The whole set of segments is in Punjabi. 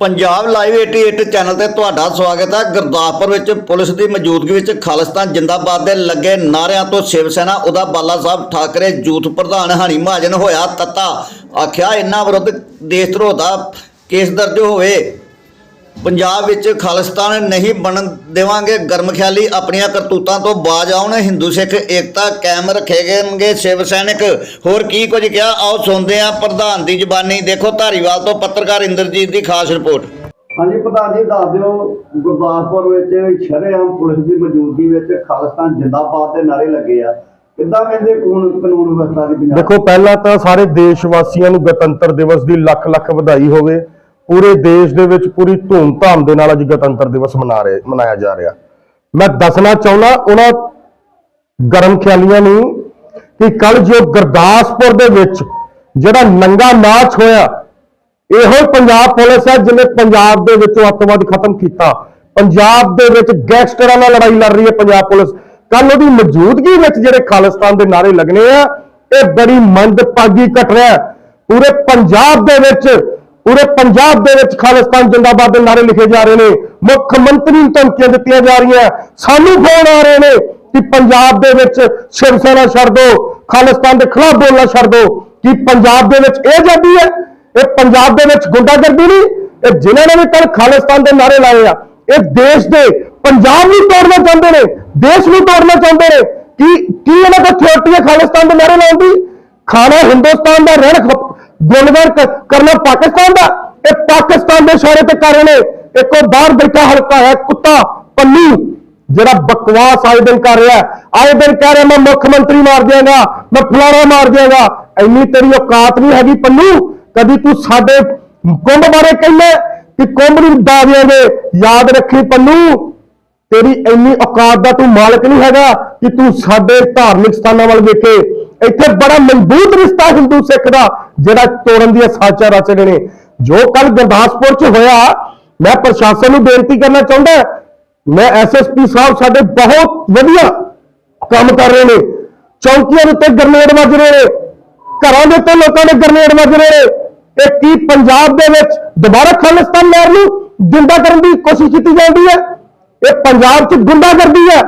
ਪੰਜਾਬ ਲਾਈਵ 88 ਚੈਨਲ ਤੇ ਤੁਹਾਡਾ ਸਵਾਗਤ ਹੈ। ਗੁਰਦਾਸਪੁਰ ਵਿੱਚ ਪੁਲਿਸ ਦੀ ਮੌਜੂਦਗੀ ਵਿੱਚ ਖਾਲਿਸਤਾਨ ਜਿੰਦਾਬਾਦ ਦੇ ਲੱਗੇ ਨਾਰਿਆਂ ਤੋਂ ਸ਼ਿਵ ਸੈਨਾ, ਉਹਦਾ ਬਾਲਾ ਸਾਹਿਬ ਠਾਕਰੇ ਯੂਥ ਪ੍ਰਧਾਨ ਹਣੀ ਮਹਾਜਨ ਹੋਇਆ ਤੱਤਾ। ਆਖਿਆ, ਇਹਨਾਂ ਵਿਰੁੱਧ ਦੇਸ਼ ਧਰੋਹ ਦਾ ਕੇਸ ਦਰਜ ਹੋਵੇ। ਪੰਜਾਬ ਵਿੱਚ ਖਾਲਿਸਤਾਨ ਨਹੀਂ ਬਣਨ ਦੇਵਾਂਗੇ ਗਰਮ ਖਿਆਲੀ ਆਪਣੀਆਂ ਕਰਤੂਤਾਂ ਤੋਂ ਬਾਜ ਆਉਣ ਹਿੰਦੂ ਸਿੱਖ ਏਕਤਾ ਕਾਇਮ ਰੱਖੇਗੇ ਸ਼ਿਵ ਸੈਨਿਕ। ਹੋਰ ਕੀ ਕੁਝ ਕਿਹਾ? ਆਓ ਸੁਣਦੇ ਹਾਂ ਪ੍ਰਧਾਨ ਦੀ ਜ਼ੁਬਾਨੀ। ਦੇਖੋ ਧਾਰੀਵਾਲ ਤੋਂ ਪੱਤਰਕਾਰ ਇੰਦਰਜੀਤ ਦੀ ਖਾਸ ਰਿਪੋਰਟ। ਹਾਂਜੀ ਪ੍ਰਧਾਨ ਜੀ ਦੱਸ ਦਿਓ ਗੁਰਦਾਸਪੁਰ ਵਿੱਚ ਸ਼ਰੇਆਮ ਪੁਲਿਸ ਦੀ ਮੌਜੂਦਗੀ ਵਿੱਚ ਖਾਲਿਸਤਾਨ ਜਿੰਦਾਬਾਦ ਦੇ ਨਾਰੇ ਲੱਗੇ ਆ। ਕਿੱਦਾਂ ਕਹਿੰਦੇ ਕਾਨੂੰਨ ਕਾਨੂੰਨ ਵਿਵਸਥਾ ਦੀ ਪੰਜਾਬ ਦੇਖੋ ਪਹਿਲਾਂ ਤਾਂ ਸਾਰੇ ਦੇਸ਼ ਵਾਸੀਆਂ ਨੂੰ ਗਣਤੰਤਰ ਦਿਵਸ ਦੀ ਲੱਖ ਲੱਖ ਵਧਾਈ ਹੋਵੇ। ਪੂਰੇ ਦੇਸ਼ ਦੇ ਵਿੱਚ ਪੂਰੀ ਧੂਮ-ਧਾਮ ਦੇ ਨਾਲ ਅੱਜ ਗਣਤੰਤਰ ਦਿਵਸ ਮਨਾ ਰਹੇ, ਮਨਾਇਆ ਜਾ ਰਿਹਾ। ਮੈਂ ਦੱਸਣਾ ਚਾਹੁੰਦਾ ਉਹਨਾਂ ਗਰਮ ਖਿਆਲੀਆਂ ਨੂੰ ਕਿ ਕੱਲ ਜੋ ਗੁਰਦਾਸਪੁਰ ਦੇ ਵਿੱਚ ਜਿਹੜਾ ਨੰਗਾ ਨਾਚ ਹੋਇਆ, ਇਹੋ ਪੰਜਾਬ ਪੁਲਿਸ ਹੈ ਜਿਹਨੇ ਪੰਜਾਬ ਦੇ ਵਿੱਚੋਂ ਅੱਤਵਾਦ ਖਤਮ ਕੀਤਾ। ਪੰਜਾਬ ਦੇ ਵਿੱਚ ਗੈਂਗਸਟਰਾਂ ਨਾਲ ਲੜਾਈ ਲੜ ਰਹੀ ਹੈ ਪੰਜਾਬ ਪੁਲਿਸ। ਕੱਲ ਉਹਦੀ ਮੌਜੂਦਗੀ ਵਿੱਚ ਜਿਹੜੇ ਖਾਲਿਸਤਾਨ ਦੇ ਨਾਰੇ ਲੱਗਣੇ ਆ, ਇਹ ਬੜੀ ਮੰਦਭਾਗੀ ਘਟਨਾ ਹੈ। ਪੂਰੇ ਪੰਜਾਬ ਦੇ ਵਿੱਚ ਪੂਰੇ ਪੰਜਾਬ ਦੇ ਵਿੱਚ ਖਾਲਿਸਤਾਨ ਜਿੰਦਾਬਾਦ ਦੇ ਨਾਰੇ ਲਿਖੇ ਜਾ ਰਹੇ ਨੇ, ਮੁੱਖ ਮੰਤਰੀ ਨੂੰ ਧਮਕੀਆਂ ਦਿੱਤੀਆਂ ਜਾ ਰਹੀਆਂ, ਸਾਨੂੰ ਫੋਨ ਆ ਰਹੇ ਨੇ ਕਿ ਪੰਜਾਬ ਦੇ ਵਿੱਚ ਸ਼ਿਵ ਸੈਨਾ ਛੱਡ ਦਿਓ ਖਾਲਿਸਤਾਨ ਦੇ ਖਿਲਾਫ ਬੋਲਣਾ ਛੱਡ ਦਿਓ ਕਿ ਪੰਜਾਬ ਦੇ ਵਿੱਚ ਇਹ ਆਜ਼ਾਦੀ ਹੈ, ਇਹ ਪੰਜਾਬ ਦੇ ਵਿੱਚ ਗੁੰਡਾਗਰਦੀ ਨਹੀਂ, ਇਹ ਜਿਨ੍ਹਾਂ ਨੇ ਵੀ ਕੱਲ ਖਾਲਿਸਤਾਨ ਦੇ ਨਾਰੇ ਲਾਏ ਆ, ਇਹ ਦੇਸ਼ ਦੇ ਪੰਜਾਬ ਨੂੰ ਤੋੜਨਾ ਚਾਹੁੰਦੇ ਨੇ, ਦੇਸ਼ ਨੂੰ ਤੋੜਨਾ ਚਾਹੁੰਦੇ ਨੇ, ਕਿ, ਕੀ ਇਹਨਾਂ ਕੋਲ ਥਿਓਰਟੀ ਹੈ ਖਾਲਿਸਤਾਨ ਦੇ ਨਾਰੇ ਲਾਉਣ ਦੀ? ਖਾਣਾ ਹਿੰਦੁਸਤਾਨ ਦਾ ਰਹਿਣ ਗੁਣਗਾਨ ਕਰਨਾ ਪਾਕਿਸਤਾਨ ਦਾ। ਇਹ ਪਾਕਿਸਤਾਨ ਦੇ ਇਸ਼ਾਰੇ ਤੇ ਕਰ ਰਹੇ ਨੇ। ਇੱਕ ਉਹ ਬਾਹਰ ਬੈਠਾ ਹਲਕਾ ਹੈ, ਕੁੱਤਾ ਪੰਨੂ, ਜਿਹੜਾ ਬਕਵਾਸ ਆਏ ਦਿਨ ਕਰ ਰਿਹਾ ਆਏ ਦਿਨ ਕਹਿ ਰਿਹਾ, ਮੈਂ ਮੁੱਖ ਮੰਤਰੀ ਮਾਰ ਦਿਆਂਗਾ, ਮੈਂ ਫਲਾਣਾ ਮਾਰ ਦਿਆਂਗਾ। ਇੰਨੀ ਤੇਰੀ ਔਕਾਤ ਨਹੀਂ ਹੈਗੀ ਪੰਨੂ। ਕਦੀ ਤੂੰ ਸਾਡੇ ਕੁੰਭ ਬਾਰੇ ਕਹਿੰਦਾ ਕਿ ਕੁੰਭ ਨੂੰ ਡਾ ਦਿਆਂਗੇ। ਯਾਦ ਰੱਖੀ ਪੰਨੂ, ਤੇਰੀ ਇੰਨੀ ਔਕਾਤ ਦਾ ਤੂੰ ਮਾਲਕ ਨਹੀਂ ਹੈਗਾ ਕਿ ਤੂੰ ਸਾਡੇ ਧਾਰਮਿਕ ਸਥਾਨਾਂ ਵੱਲ ਵੇਖੇ। ਇੱਥੇ ਬੜਾ ਮਜ਼ਬੂਤ ਰਿਸ਼ਤਾ ਹਿੰਦੂ ਸਿੱਖ ਦਾ ਜਿਹੜਾ ਤੋੜਨ ਦੀਆਂ ਸਾਚਾਂ ਰਚ ਰਹੇ ਨੇ। ਜੋ ਕੱਲ ਗੁਰਦਾਸਪੁਰ 'ਚ ਹੋਇਆ, ਮੈਂ ਪ੍ਰਸ਼ਾਸਨ ਨੂੰ ਬੇਨਤੀ ਕਰਨਾ ਚਾਹੁੰਦਾ ਮੈਂ ਐਸਐਸਪੀ ਸਾਹਿਬ ਸਾਡੇ ਬਹੁਤ ਵਧੀਆ ਕੰਮ ਕਰ ਰਹੇ ਨੇ। ਚੌਂਕੀਆਂ ਦੇ ਉੱਤੇ ਗਰਨੇਡ ਵੱਜ ਰਹੇ ਨੇ। ਘਰਾਂ ਦੇ ਉੱਤੇ ਲੋਕਾਂ ਦੇ ਗਰਨੇਡ ਵੱਜ ਰਹੇ ਨੇ। ਇਹ ਕੀ ਪੰਜਾਬ ਦੇ ਵਿੱਚ ਦੁਬਾਰਾ ਖਾਲਿਸਤਾਨ ਲਹਿਰ ਨੂੰ ਜਿੰਦਾ ਕਰਨ ਦੀ ਕੋਸ਼ਿਸ਼ ਕੀਤੀ ਜਾਂਦੀ ਹੈ? ਇਹ ਪੰਜਾਬ 'ਚ ਗੁੰਡਾਗਰਦੀ ਹੈ।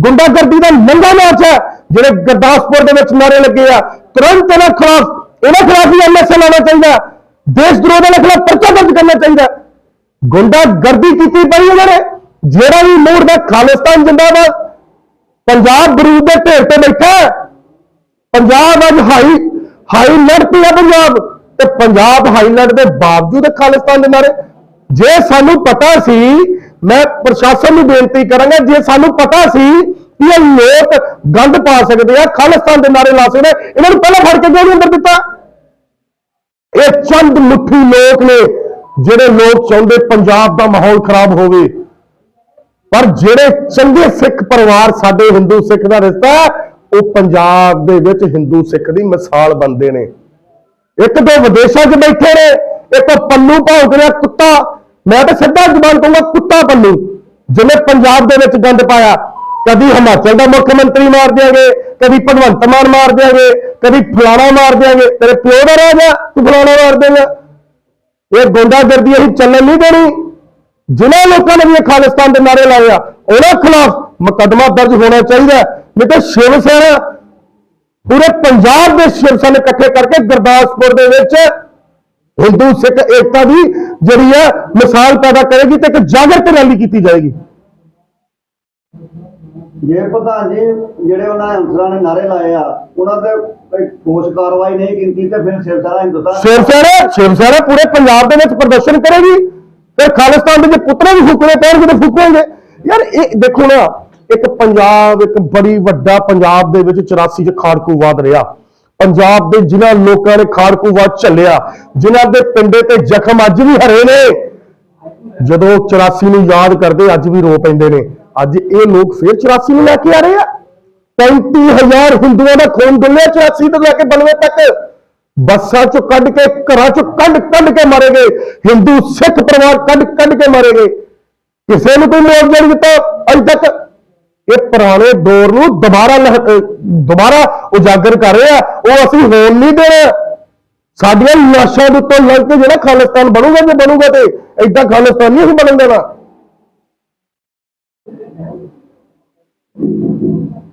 ਗੁੰਡਾਗਰਦੀ ਦਾ ਨੰਗਾ ਨਾਚ ਹੈ, ਜਿਹੜੇ ਗੁਰਦਾਸਪੁਰ ਦੇ ਵਿੱਚ ਨਾਰੇ ਲੱਗੇ ਆ। ਤੁਰੰਤ ਇਹਨਾਂ ਖਿਲਾਫ ਇਹਨਾਂ ਖਿਲਾਫ ਵੀ ਐਮਐਸਏ ਲਾਉਣਾ ਚਾਹੀਦਾ, ਦੇਸ਼ ਦਰੋਹ ਦੇ ਖਿਲਾਫ ਪਰਚਾ ਦਰਜ ਕਰਨਾ ਚਾਹੀਦਾ। ਗੁੰਡਾਗਰਦੀ ਕੀਤੀ ਪਈ ਉਹਨਾਂ ਨੇ ਜਿਹੜਾ ਵੀ ਮੂੜ ਦਾ ਖਾਲਿਸਤਾਨ ਜਿੰਦਾਬਾਦ। ਪੰਜਾਬ ਬਰੂਦ ਦੇ ਢੇਰ ਤੇ ਬੈਠਾ ਪੰਜਾਬ ਅੱਜ ਹਾਈ ਹਾਈ ਹਾਈਲਾਈਟ ਤੇ ਆ ਪੰਜਾਬ। ਤੇ ਪੰਜਾਬ ਹਾਈ ਹਾਈਲਾਈਟ ਦੇ ਬਾਵਜੂਦ ਖਾਲਿਸਤਾਨ ਦੇ ਨਾਰੇ ਜੇ ਸਾਨੂੰ ਪਤਾ ਸੀ, ਮੈਂ ਪ੍ਰਸ਼ਾਸਨ ਨੂੰ ਬੇਨਤੀ ਕਰਾਂਗਾ, ਜੇ ਸਾਨੂੰ ਪਤਾ ਸੀ ਕਿ ਇਹ ਲੋਕ ਗੰਦ ਪਾ ਸਕਦੇ ਆ ਖਾਲਿਸਤਾਨ ਦੇ ਨਾਰੇ ਲਾ ਸਕਦੇ ਇਹਨਾਂ ਨੂੰ ਪਹਿਲਾਂ ਫੜ ਕੇ ਜੇਲ੍ਹ ਅੰਦਰ ਦਿੱਤਾ। ਇਹ ਚੰਦ ਮੁੱਠੀ ਲੋਕ ਨੇ ਜਿਹੜੇ ਲੋਕ ਚਾਹੁੰਦੇ ਪੰਜਾਬ ਦਾ ਮਾਹੌਲ ਖਰਾਬ ਹੋਵੇ। ਪਰ ਜਿਹੜੇ ਚੰਗੇ ਸਿੱਖ ਪਰਿਵਾਰ ਸਾਡੇ ਹਿੰਦੂ ਸਿੱਖ ਦਾ ਰਿਸ਼ਤਾ ਹੈ, ਉਹ ਪੰਜਾਬ ਦੇ ਵਿੱਚ ਹਿੰਦੂ ਸਿੱਖ ਦੀ ਮਿਸਾਲ ਬਣਦੇ ਨੇ। ਇੱਕ ਦੋ ਵਿਦੇਸ਼ਾਂ 'ਚ ਬੈਠੇ ਨੇ ਇੱਕ ਪੰਨੂ ਭੌਂਕ ਰਿਹਾ ਕੁੱਤਾ। ਮੈਂ ਤਾਂ ਸਿੱਧਾ ਜ਼ੁਬਾਨ ਕਹੂੰਗਾ ਕੁੱਤਾ ਪੰਨੂ ਜਿਹਨੇ ਪੰਜਾਬ ਦੇ ਵਿੱਚ ਗੰਦ ਪਾਇਆ। ਕਦੀ ਹਿਮਾਚਲ ਦਾ ਮੁੱਖ ਮੰਤਰੀ ਮਾਰ ਦਿਆਂਗੇ, ਕਦੀ ਭਗਵੰਤ ਮਾਨ ਮਾਰ ਦਿਆਂਗੇ, ਕਦੀ ਫਲਾਣਾ ਮਾਰ ਦਿਆਂਗੇ। ਤੇਰੇ ਪਿਓ ਦਾ ਰਾਜ ਆ, ਤੂੰ ਫਲਾਣਾ ਮਾਰ ਦੇਂਗਾ। ਇਹ ਗੁੰਡਾਗਰਦੀ ਅਸੀਂ ਚੱਲਣ ਨਹੀਂ ਦੇਣੀ। ਜਿਨ੍ਹਾਂ ਲੋਕਾਂ ਨੇ ਵੀ ਇਹ ਖਾਲਿਸਤਾਨ ਦੇ ਨਾਰੇ ਲਾਏ ਆ, ਉਹਨਾਂ ਖਿਲਾਫ ਮੁਕੱਦਮਾ ਦਰਜ ਹੋਣਾ ਚਾਹੀਦਾ। ਹੈ। ਨਹੀਂ ਤਾਂ ਸ਼ਿਵ ਸੈਨਾ ਪੂਰੇ ਪੰਜਾਬ ਦੇ ਸ਼ਿਵ ਸੈਨਾ ਇਕੱਠੇ ਕਰਕੇ ਗੁਰਦਾਸਪੁਰ ਦੇ ਵਿੱਚ ਹਿੰਦੂ ਸਿੱਖ ਏਕਤਾ ਦੀ ਜਿਹੜੀ ਹੈ ਮਿਸਾਲ ਪੈਦਾ ਕਰੇਗੀ ਤੇ ਇੱਕ ਜਾਗਰਤ ਰੈਲੀ ਕੀਤੀ ਜਾਏਗੀ। ਜੇ ਪ੍ਰਧਾਨ ਜੀ ਜਿਹੜੇ ਉਹਨਾਂ ਅਨਸਰਾਂ ਨੇ ਨਾਰੇ ਲਾਏ ਆ, ਉਹਨਾਂ ਤੇ ਕੋਈ ਠੋਸ ਕਾਰਵਾਈ ਨਹੀਂ ਕੀਤੀ ਤੇ ਫਿਰ ਸਿਰ ਹਿੰਦੁਸਤਾਨ ਸ਼ਿਵ ਸੈਨਾ ਪੂਰੇ ਪੰਜਾਬ ਦੇ ਵਿੱਚ ਪ੍ਰਦਰਸ਼ਨ ਕਰੇਗੀ। ਫਿਰ ਖਾਲਿਸਤਾਨ ਦੇ ਜੇ ਪੁੱਤਰੇ ਵੀ ਫੂਕਣੇ ਪੈਣਗੇ ਤੇ ਫੂਕਣਗੇ। ਯਾਰ ਇਹ ਦੇਖੋ ਨਾ, ਇੱਕ ਪੰਜਾਬ, ਇੱਕ ਬੜੀ ਵੱਡਾ ਪੰਜਾਬ ਦੇ ਵਿੱਚ 84 ਚ ਖਾੜਕੂਵਾਦ ਰਿਹਾ। ਪੰਜਾਬ ਦੇ ਜਿਨ੍ਹਾਂ ਲੋਕਾਂ ਨੇ ਖਾੜਕੂਵਾਦ ਝੱਲਿਆ, ਜਿਨ੍ਹਾਂ ਦੇ ਪਿੰਡੇ ਤੇ ਜ਼ਖਮ ਅੱਜ ਵੀ ਹਰੇ ਨੇ। ਜਦੋਂ 84 ਨੂੰ ਯਾਦ ਕਰਦੇ, ਅੱਜ ਵੀ ਰੋ ਪੈਂਦੇ ਨੇ। ਅੱਜ ਇਹ ਲੋਕ ਫੇਰ 84 ਨੂੰ ਲੈ ਕੇ ਆ ਰਹੇ ਆ। 35000 ਹਿੰਦੂਆਂ ਦਾ ਖੂਨ ਡੁੱਲਿਆ 84 ਤੋਂ ਲੈ ਕੇ 92 ਤੱਕ। ਬੱਸਾਂ ਚੋਂ ਕੱਢ ਕੇ, ਘਰਾਂ ਚੋਂ ਕੱਢ ਕੱਢ ਕੇ ਮਾਰੇ ਗਏ। ਹਿੰਦੂ ਸਿੱਖ ਪਰਿਵਾਰ ਕੱਢ ਕੱਢ ਕੇ ਮਾਰੇ ਗਏ। ਕਿਸੇ ਨੂੰ ਕੋਈ ਮੁਆਵਜ਼ਾ ਨਹੀਂ ਦਿੱਤਾ ਅਜੇ ਤੱਕ। ਇਹ ਪੁਰਾਣੇ ਦੌਰ ਨੂੰ ਦੁਬਾਰਾ ਲਹ- ਦੁਬਾਰਾ ਉਜਾਗਰ ਕਰ ਰਿਹਾ ਉਹ ਅਸੀਂ ਹੋਣ ਨਹੀਂ ਦੇਣਾ। ਸਾਡੀਆਂ ਲਾਸ਼ਾਂ ਦੇ ਉੱਤੋਂ ਲੱਗ ਕੇ ਜਿਹੜਾ ਖਾਲਿਸਤਾਨ ਬਣੂਗਾ, ਜੇ ਬਣੂਗਾ ਤੇ ਏਦਾਂ ਖਾਲਿਸਤਾਨ ਨਹੀਂ ਅਸੀਂ ਬਣਨ ਦੇਣਾ। Thank you.